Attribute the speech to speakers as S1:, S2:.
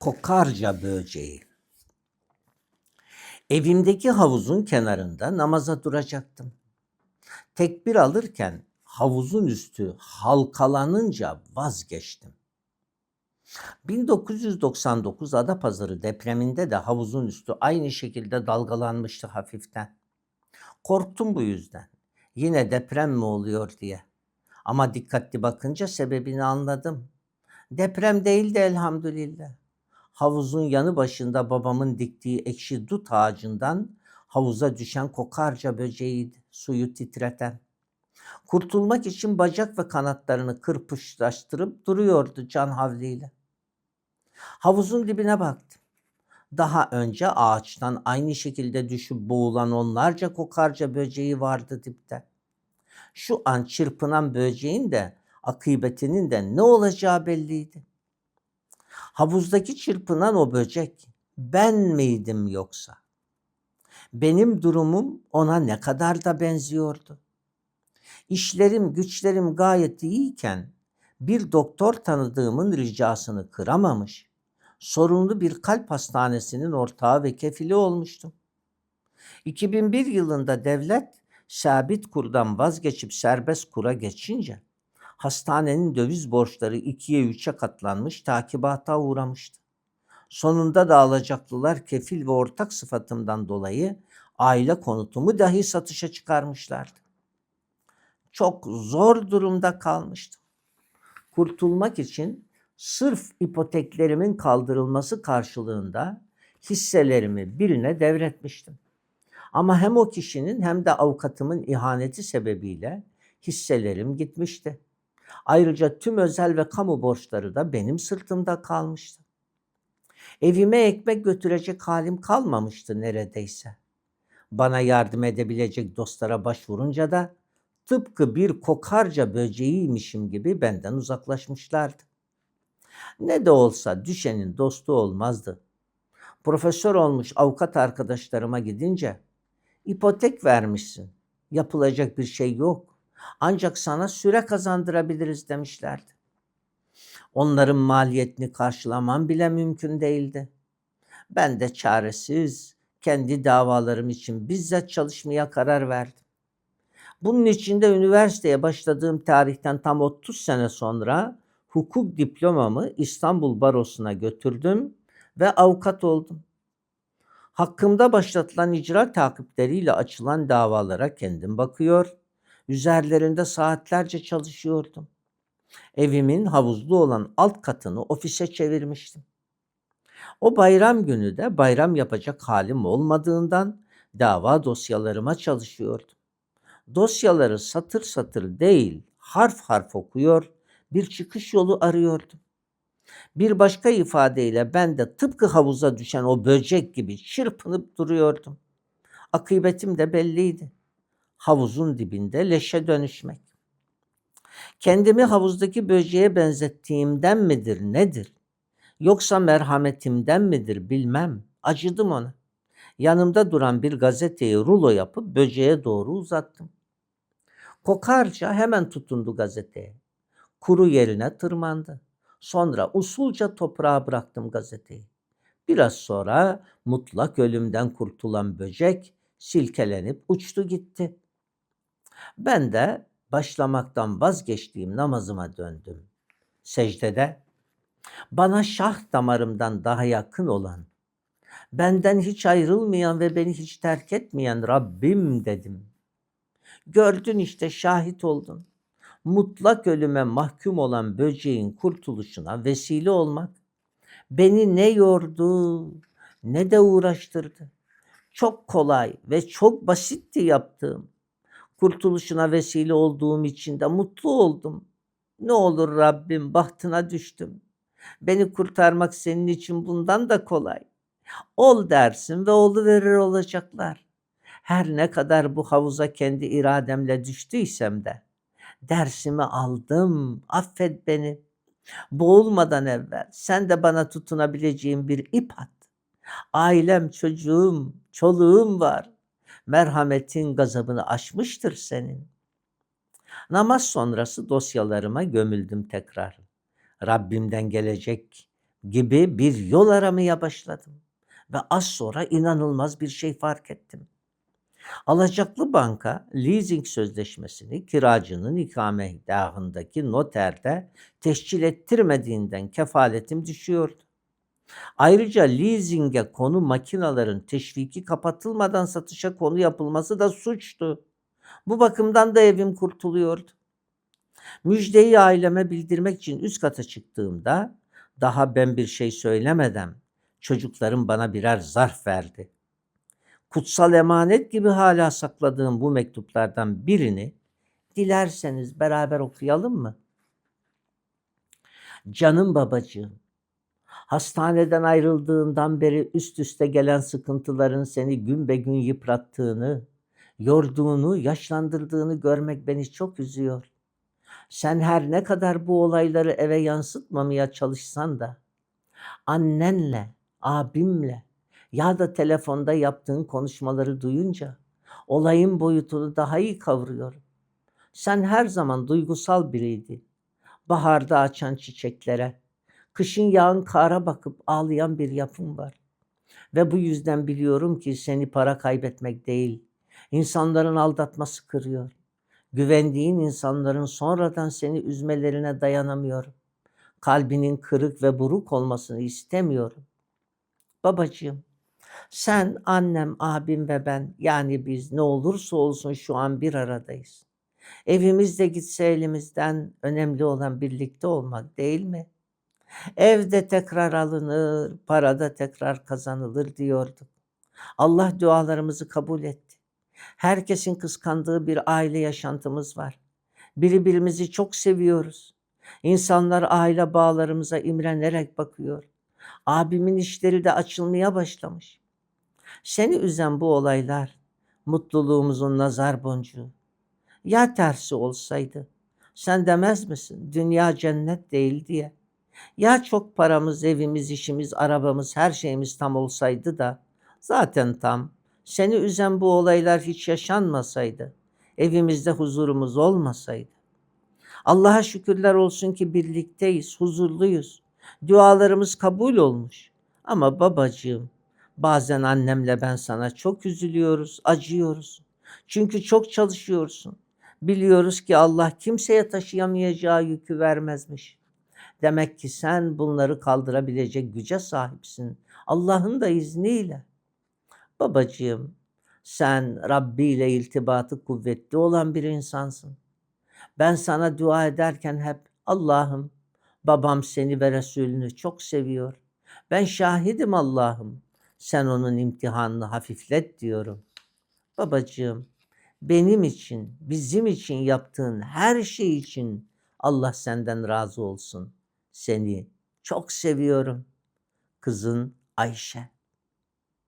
S1: Kokarca böceği. Evimdeki havuzun kenarında namaza duracaktım. Tekbir alırken havuzun üstü halkalanınca vazgeçtim. 1999 Adapazarı depreminde de havuzun üstü aynı şekilde dalgalanmıştı hafiften. Korktum bu yüzden. Yine deprem mi oluyor diye. Ama dikkatli bakınca sebebini anladım. Deprem değildi elhamdülillah. Havuzun yanı başında babamın diktiği ekşi dut ağacından havuza düşen kokarca böceğiydi, suyu titreten. Kurtulmak için bacak ve kanatlarını kırpışlaştırıp duruyordu can havliyle. Havuzun dibine baktım. Daha önce ağaçtan aynı şekilde düşüp boğulan onlarca kokarca böceği vardı dipte. Şu an çırpınan böceğin de akıbetinin de ne olacağı belliydi. Havuzdaki çırpınan o böcek ben miydim yoksa? Benim durumum ona ne kadar da benziyordu. İşlerim, güçlerim gayet iyiyken bir doktor tanıdığımın ricasını kıramamış, sorunlu bir kalp hastanesinin ortağı ve kefili olmuştum. 2001 yılında devlet sabit kurdan vazgeçip serbest kura geçince hastanenin döviz borçları ikiye üçe katlanmış takibata uğramıştı. Sonunda da alacaklılar kefil ve ortak sıfatımdan dolayı aile konutumu dahi satışa çıkarmışlardı. Çok zor durumda kalmıştım. Kurtulmak için sırf ipoteklerimin kaldırılması karşılığında hisselerimi birine devretmiştim. Ama hem o kişinin hem de avukatımın ihaneti sebebiyle hisselerim gitmişti. Ayrıca tüm özel ve kamu borçları da benim sırtımda kalmıştı. Evime ekmek götürecek halim kalmamıştı neredeyse. Bana yardım edebilecek dostlara başvurunca da tıpkı bir kokarca böceğiymişim gibi benden uzaklaşmışlardı. Ne de olsa düşenin dostu olmazdı. Profesör olmuş avukat arkadaşlarıma gidince ipotek vermişsin. Yapılacak bir şey yok. Ancak sana süre kazandırabiliriz demişlerdi. Onların maliyetini karşılamam bile mümkün değildi. Ben de çaresiz kendi davalarım için bizzat çalışmaya karar verdim. Bunun için de üniversiteye başladığım tarihten tam 30 sene sonra hukuk diplomamı İstanbul Barosu'na götürdüm ve avukat oldum. Hakkımda başlatılan icra takipleriyle açılan davalara kendim bakıyor, üzerlerinde saatlerce çalışıyordum. Evimin havuzlu olan alt katını ofise çevirmiştim. O bayram günü de bayram yapacak halim olmadığından dava dosyalarıma çalışıyordum. Dosyaları satır satır değil, harf harf okuyor, bir çıkış yolu arıyordum. Bir başka ifadeyle ben de tıpkı havuza düşen o böcek gibi çırpınıp duruyordum. Akıbetim de belliydi. Havuzun dibinde leşe dönüşmek. Kendimi havuzdaki böceğe benzettiğimden midir nedir? Yoksa merhametimden midir bilmem. Acıdım ona. Yanımda duran bir gazeteyi rulo yapıp böceğe doğru uzattım. Kokarca hemen tutundu gazeteye. Kuru yerine tırmandı. Sonra usulca toprağa bıraktım gazeteyi. Biraz sonra mutlak ölümden kurtulan böcek silkelenip uçtu gitti. Ben de başlamaktan vazgeçtiğim namazıma döndüm. Secdede bana şah damarımdan daha yakın olan, benden hiç ayrılmayan ve beni hiç terk etmeyen Rabbim dedim. Gördün işte şahit oldun. Mutlak ölüme mahkum olan böceğin kurtuluşuna vesile olmak beni ne yordu ne de uğraştırdı. Çok kolay ve çok basitti yaptığım. Kurtuluşuna vesile olduğum için de mutlu oldum. Ne olur Rabbim bahtına düştüm. Beni kurtarmak senin için bundan da kolay. Ol dersin ve olu verir olacaklar. Her ne kadar bu havuza kendi irademle düştüysem de dersimi aldım. Affet beni. Boğulmadan evvel sen de bana tutunabileceğim bir ip at. Ailem, çocuğum, çoluğum var. Merhametin gazabını aşmıştır senin. Namaz sonrası dosyalarıma gömüldüm tekrar. Rabbimden gelecek gibi bir yol aramaya başladım ve az sonra inanılmaz bir şey fark ettim. Alacaklı banka leasing sözleşmesini kiracının ikametgahındaki noterde tescil ettirmediğinden kefaletim düşüyordu. Ayrıca leasinge konu makinaların teşviki kapatılmadan satışa konu yapılması da suçtu. Bu bakımdan da evim kurtuluyordu. Müjdeyi aileme bildirmek için üst kata çıktığımda daha ben bir şey söylemeden çocuklarım bana birer zarf verdi. Kutsal emanet gibi hala sakladığım bu mektuplardan birini dilerseniz beraber okuyalım mı? Canım babacığım, hastaneden ayrıldığından beri üst üste gelen sıkıntıların seni gün be gün yıprattığını, yorduğunu, yaşlandırdığını görmek beni çok üzüyor. Sen her ne kadar bu olayları eve yansıtmamaya çalışsan da annenle, abimle ya da telefonda yaptığın konuşmaları duyunca olayın boyutunu daha iyi kavruyorum. Sen her zaman duygusal biriydin. Baharda açan çiçeklere, kışın yağan kara bakıp ağlayan bir yapım var. Ve bu yüzden biliyorum ki seni para kaybetmek değil, insanların aldatması kırıyor. Güvendiğin insanların sonradan seni üzmelerine dayanamıyorum. Kalbinin kırık ve buruk olmasını istemiyorum. Babacığım, sen, annem, abim ve ben yani biz ne olursa olsun şu an bir aradayız. Evimiz de gitse elimizden önemli olan birlikte olmak değil mi? Evde tekrar alınır, parada tekrar kazanılır diyorduk. Allah dualarımızı kabul etti. Herkesin kıskandığı bir aile yaşantımız var. Birbirimizi çok seviyoruz. İnsanlar aile bağlarımıza imrenerek bakıyor. Abimin işleri de açılmaya başlamış. Seni üzen bu olaylar mutluluğumuzun nazar boncuğu. Ya tersi olsaydı? Sen demez misin? Dünya cennet değil diye. Ya çok paramız, evimiz, işimiz, arabamız, her şeyimiz tam olsaydı da zaten tam. Seni üzen bu olaylar hiç yaşanmasaydı. Evimizde huzurumuz olmasaydı. Allah'a şükürler olsun ki birlikteyiz, huzurluyuz. Dualarımız kabul olmuş. Ama babacığım, bazen annemle ben sana çok üzülüyoruz, acıyoruz. Çünkü çok çalışıyorsun. Biliyoruz ki Allah kimseye taşıyamayacağı yükü vermezmiş. Demek ki sen bunları kaldırabilecek güce sahipsin. Allah'ın da izniyle. Babacığım, sen Rabbi ile iltibatı kuvvetli olan bir insansın. Ben sana dua ederken hep Allah'ım babam seni ve Resulünü çok seviyor. Ben şahidim Allah'ım. Sen onun imtihanını hafiflet diyorum. Babacığım benim için, bizim için yaptığın her şey için Allah senden razı olsun. Seni çok seviyorum. Kızın Ayşe.